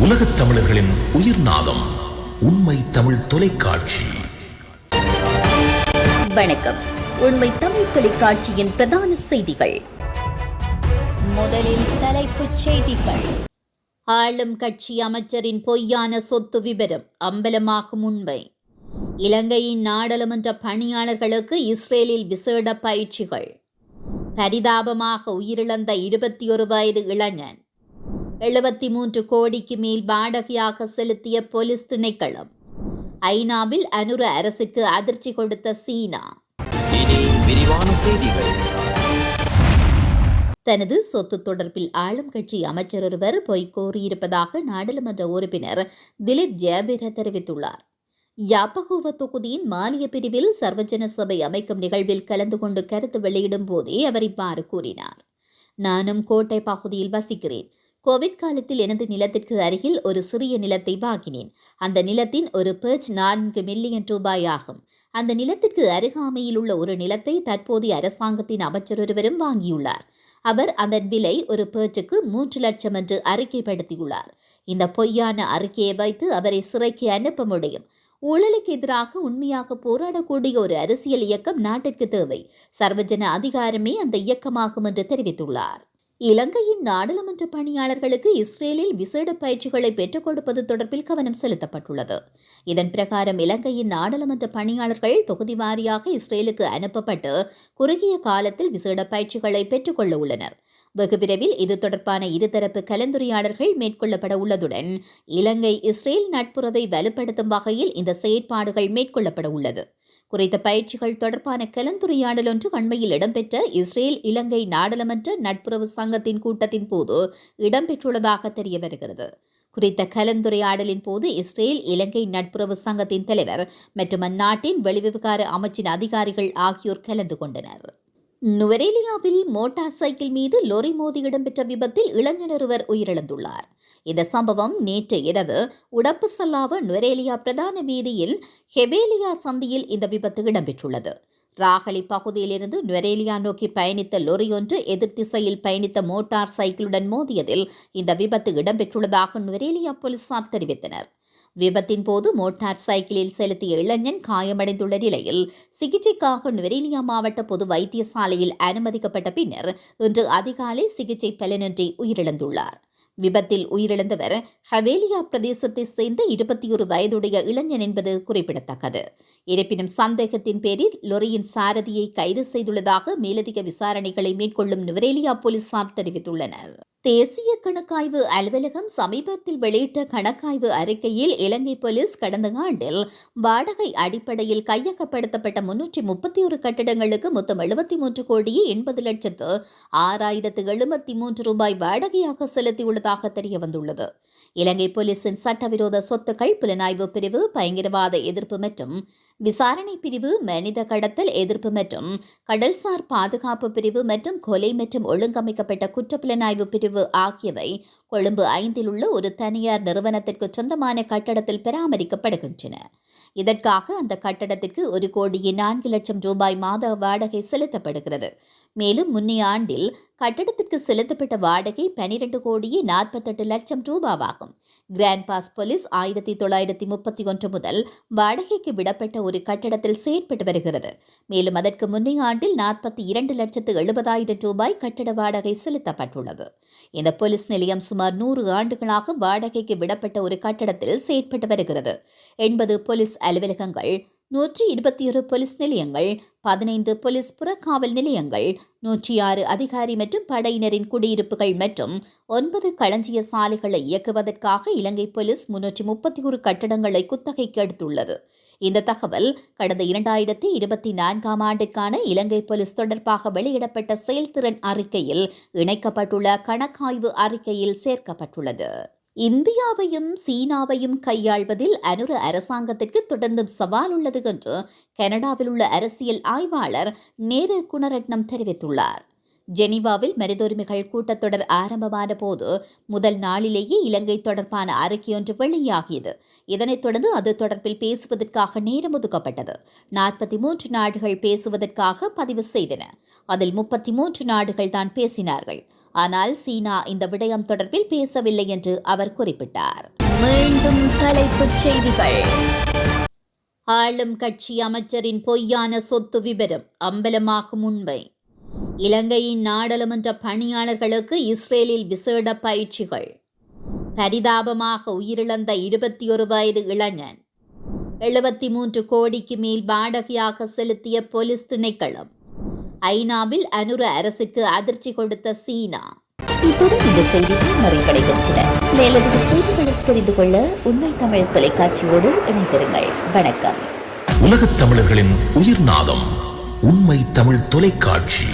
உலகத் தமிழர்களின் உயிர் நாதம் உண்மை தமிழ் தொலைக்காட்சி. வணக்கம். உண்மை தமிழ் தொலைக்காட்சியின் பிரதான செய்திகள். முதலில் தலைப்புச் செய்திகள். ஆளும் கட்சி அமைச்சரின் பொய்யான சொத்து விவரம் அம்பலமாகும் உண்மை. இலங்கையின் நாடாளுமன்ற பணியாளர்களுக்கு இஸ்ரேலில் விசேட பயிற்சிகள். பரிதாபமாக உயிரிழந்த இருபத்தி ஒரு வயது இளைஞன். எழுபத்தி மூன்று கோடிக்கு மேல் வாடகையாக செலுத்திய போலீஸ் திணைக்களம். ஐநாவில் அனுர அரசுக்கு அதிர்ச்சி கொடுத்த சீனா. தனது சொத்து தொடர்பில் ஆளும் கட்சி அமைச்சர் ஒருவர் பொய் கூறியிருப்பதாக நாடாளுமன்ற உறுப்பினர் திலீப் ஜேபிர தெரிவித்துள்ளார். யாப்பகூவ தொகுதியின் மானிய பிரிவில் சர்வஜன சபை அமைக்கும் நிகழ்வில் கலந்து கொண்டு கருத்து வெளியிடும் போதே அவர் இவ்வாறு கூறினார். நானும் கோட்டை பகுதியில் வசிக்கிறேன். கோவிட் காலத்தில் எனது நிலத்திற்கு அருகில் ஒரு சிறிய நிலத்தை வாங்கினேன். அந்த நிலத்தின் ஒரு பேர்ச் நான்கு மில்லியன் ரூபாய் ஆகும் அந்த நிலத்திற்கு அருகாமையில் உள்ள ஒரு நிலத்தை தற்போதைய அரசாங்கத்தின் அமைச்சர் ஒருவரும் வாங்கியுள்ளார். அவர் அதன் விலை ஒரு பேர்ச்சுக்கு மூன்று லட்சம் என்று அறிக்கைப்படுத்தியுள்ளார். இந்த பொய்யான அறிக்கையை வைத்து அவரை சிறைக்கு அனுப்ப முடியும். ஊழலுக்கு எதிராக உண்மையாக போராடக்கூடிய ஒரு அரசியல் இயக்கம் நாட்டிற்கு தேவை. சர்வஜன அதிகாரமே அந்த இயக்கமாகும் என்று தெரிவித்துள்ளார். இலங்கையின் நாடாளுமன்ற பணியாளர்களுக்கு இஸ்ரேலில் விசேட பயிற்சிகளை பெற்றுக் கொடுப்பது தொடர்பில் கவனம் செலுத்தப்பட்டுள்ளது. இதன் பிரகாரம் இலங்கையின் நாடாளுமன்ற பணியாளர்கள் தொகுதி வாரியாக இஸ்ரேலுக்கு அனுப்பப்பட்டு குறுகிய காலத்தில் விசேட பயிற்சிகளை பெற்றுக்கொள்ள உள்ளனர். வெகு விரைவில் இது தொடர்பான இருதரப்பு கலந்துரையாடல்கள் மேற்கொள்ளப்பட உள்ளதுடன் இலங்கை இஸ்ரேல் நட்புறவை வலுப்படுத்தும் வகையில் இந்த செயற்பாடுகள் மேற்கொள்ளப்பட உள்ளது. குறித்த பயிற்சிகள் தொடர்பான கலந்துரையாடல் ஒன்று அண்மையில் இடம்பெற்ற இஸ்ரேல் இலங்கை நாடாளுமன்ற நட்புறவு சங்கத்தின் கூட்டத்தின் போது இடம்பெற்றுள்ளதாக தெரிய வருகிறது. குறித்த கலந்துரையாடலின் போது இஸ்ரேல் இலங்கை நட்புறவு சங்கத்தின் தலைவர் மற்றும் அந்நாட்டின் வெளிவிவகார அமைச்சின் அதிகாரிகள் ஆகியோர் கலந்து கொண்டனர். நுவரேலியாவில் மோட்டார் சைக்கிள் மீது லொரி மோதி இடம்பெற்ற விபத்தில் இளைஞர் ஒருவர் உயிரிழந்துள்ளார். இந்த சம்பவம் நேற்று இரவு உடப்பு சல்லாவ நுவரேலியா பிரதான வீதியில் ஹெபேலியா சந்தியில் இந்த விபத்து இடம்பெற்றுள்ளது. ராகலி பகுதியிலிருந்து நுவரேலியா நோக்கி பயணித்த லொரியொன்று எதிர் திசையில் பயணித்த மோட்டார் சைக்கிளுடன் மோதியதில் இந்த விபத்து இடம்பெற்றுள்ளதாக நுவரேலியா போலீசார் தெரிவித்தனர். விபத்தின் போது மோட்டார் சைக்கிளில் செலுத்திய இளைஞன் காயமடைந்துள்ள நிலையில் சிகிச்சைக்காக நுவரேலியா மாவட்ட பொது வைத்தியசாலையில் அனுமதிக்கப்பட்ட பின்னர் இன்று அதிகாலை சிகிச்சை பலனின்றி உயிரிழந்துள்ளார். விபத்தில் உயிரிழந்தவர் ஹவேலியா பிரதேசத்தை சேர்ந்த இருபத்தி ஒரு வயதுடைய இளைஞன் என்பது குறிப்பிடத்தக்கது. இருப்பினும் சந்தேகத்தின் பேரில் லொரியின் சாரதியை கைது செய்துள்ளதாக மேலதிக விசாரணைகளை மேற்கொள்ளும் நுவரேலியா போலீசார் தெரிவித்துள்ளனர். தேசிய கணக்காய்வு அலுவலகம் சமீபத்தில் வெளியிட்ட கணக்காய்வு அறிக்கையில் இலங்கை போலீஸ் கடந்த ஆண்டில் வாடகை அடிப்படையில் கையகப்படுத்தப்பட்ட முன்னூற்றி முப்பத்தி ஒரு கட்டிடங்களுக்கு மொத்தம் எழுபத்தி மூன்று கோடியே எண்பது லட்சத்து ஆறாயிரத்து எழுபத்தி மூன்று ரூபாய் வாடகையாக செலுத்தியுள்ளதாக தெரிய வந்துள்ளது. இலங்கை போலீசின் சட்டவிரோத சொத்துக்கள் புலனாய்வு பிரிவு பயங்கரவாத எதிர்ப்பு மற்றும் விசாரணை பிரிவு மனித கடத்தல் எதிர்ப்பு மற்றும் கடல்சார் பாதுகாப்பு பிரிவு மற்றும் கொலை மற்றும் ஒழுங்கமைக்கப்பட்ட குற்றப்புலனாய்வு பிரிவு ஆகியவை கொழும்பு ஐந்தில் உள்ள ஒரு தனியார் நிறுவனத்திற்கு சொந்தமான கட்டடத்தில் பராமரிக்கப்படுகின்றன. இதற்காக அந்த கட்டடத்திற்கு ஒரு கோடியே நான்கு லட்சம் ரூபாய் மாத வாடகை செலுத்தப்படுகிறது. மேலும் முன்னைய ஆண்டில் கட்டடத்திற்கு செலுத்தப்பட்ட வாடகை பனிரெண்டு கோடியே நாற்பத்தெட்டு லட்சம் ரூபாவாகும். கிராண்ட் பாஸ் போலீஸ் ஆயிரத்தி தொள்ளாயிரத்தி முப்பத்தி ஒன்று முதல் வாடகைக்கு விடப்பட்ட ஒரு கட்டடத்தில் செயற்பட்டு வருகிறது. மேலும் அதற்கு முன்னைய ஆண்டில் நாற்பத்தி இரண்டு லட்சத்து எழுபதாயிரம் ரூபாய் கட்டட வாடகை செலுத்தப்பட்டுள்ளது. இந்த போலீஸ் நிலையம் சுமார் நூறு ஆண்டுகளாக வாடகைக்கு விடப்பட்ட ஒரு கட்டடத்தில் செயற்பட்டு வருகிறது. எண்பது போலீஸ் அலுவலகங்கள் நூற்றி இருபத்தி ஒரு போலீஸ் நிலையங்கள் பதினைந்து போலீஸ் புறக்காவல் நிலையங்கள் நூற்றி ஆறு அதிகாரி மற்றும் படையினரின் குடியிருப்புகள் மற்றும் ஒன்பது களஞ்சிய சாலைகளை இயக்குவதற்காக இலங்கை போலீஸ் முன்னூற்றி முப்பத்தி ஒரு கட்டடங்களை குத்தகைக்கு எடுத்துள்ளது. இந்த தகவல் கடந்த இரண்டாயிரத்தி இருபத்தி நான்காம் ஆண்டிற்கான இலங்கை போலீஸ் தொடர்பாக வெளியிடப்பட்ட செயல்திறன் அறிக்கையில் இணைக்கப்பட்டுள்ள கணக்காய்வு அறிக்கையில் சேர்க்கப்பட்டுள்ளது. இந்தியாவையும் சீனாவையும் கையாள்வதில் அனுர அரசாங்கத்திற்கு தொடர்ந்தும் சவால் உள்ளது என்று கனடாவில் உள்ள அரசியல் ஆய்வாளர் நேரு குணரட்னம் தெரிவித்துள்ளார். ஜெனீவாவில் மனிதுரிமைகள் கூட்டத்தொடர் ஆரம்பமான போது முதல் நாளிலேயே இலங்கை தொடர்பான அறிக்கை ஒன்று வெளியாகியது. இதனைத் தொடர்ந்து அது தொடர்பில் பேசுவதற்காக நேரம் ஒதுக்கப்பட்டது. நாற்பத்தி மூன்று நாடுகள் பேசுவதற்காக பதிவு செய்தன. அதில் முப்பத்தி மூன்று நாடுகள் தான் பேசினார்கள். ஆனால் சீனா இந்த விடயம் தொடர்பில் பேசவில்லை என்று அவர் குறிப்பிட்டார். மீண்டும் தலைப்புச் செய்திகள். ஆளும் கட்சி அமைச்சரின் பொய்யான சொத்து விவரம் அம்பலமாகும் உண்மை. இலங்கையின் நாடாளுமன்ற பணியாளர்களுக்கு இஸ்ரேலில் விசேட பயிற்சிகள். பரிதாபமாக உயிரிழந்த இருபத்தி ஒரு வயது இளைஞன். எழுபத்தி மூன்று கோடிக்கு மேல் வாடகையாக செலுத்திய போலீஸ் திணைக்களம். ஐநாவில் அனுர அரசுக்கு அதிர்ச்சி கொடுத்த சீனா. இத்துடன் இந்த செய்திகள் நிறைவடைகின்றன. மேலதிக செய்திகளை தெரிந்து கொள்ள உண்மை தமிழ் தொலைக்காட்சியோடு இணைந்திருங்கள். வணக்கம். உலகத் தமிழர்களின் உயிர்நாதம் உண்மை தமிழ் தொலைக்காட்சி.